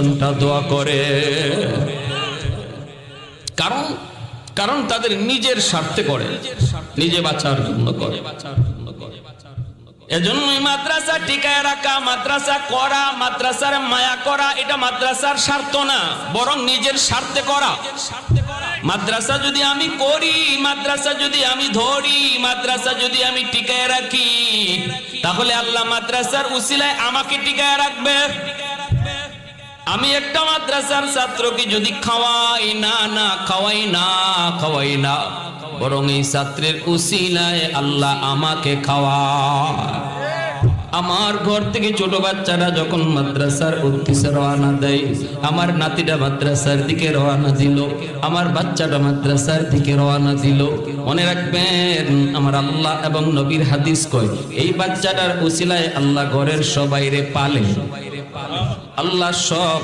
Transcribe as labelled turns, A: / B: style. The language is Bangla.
A: ঘণ্টা দোয়া করে। কারণ কারণ তাদের নিজের স্বার্থে করে, নিজে বাঁচার জন্য করে। এজন্যই মাদ্রাসা টিকায় রাখা, মাদ্রাসা করা, মাদ্রাসার মায়া করা, এটা মাদ্রাসার স্বার্থ না, বরং নিজের স্বার্থে করা। মাদ্রাসা যদি আমি করি, মাদ্রাসা যদি আমি ধরি, মাদ্রাসা যদি আমি টিকায় রাখি, তাহলে আল্লাহ মাদ্রাসার উসিলায় আমাকে টিকায় রাখবে। আমি একটা মাদ্রাসার ছাত্রকে যদি খাওয়াই না না খাওয়াই না খাওয়াই না, বরং এই ছাত্রের উসিলায় আল্লাহ আমাকে খাওয়া আমার ঘর থেকে ছোট বাচ্চারা যখন মাদ্রাসার উদ্দেশ্যে রওনা দেয়, আমার নাতিটা মাদ্রাসার দিকে রওনা দিল, আমার বাচ্চাটা মাদ্রাসার দিকে রওনা দিল। মনে রাখবেন, আমার আল্লাহ এবং নবীর হাদিস কয়, এই বাচ্চাটার উসিলায় আল্লাহ ঘরের সবাইরে পালে। আল্লাহ সব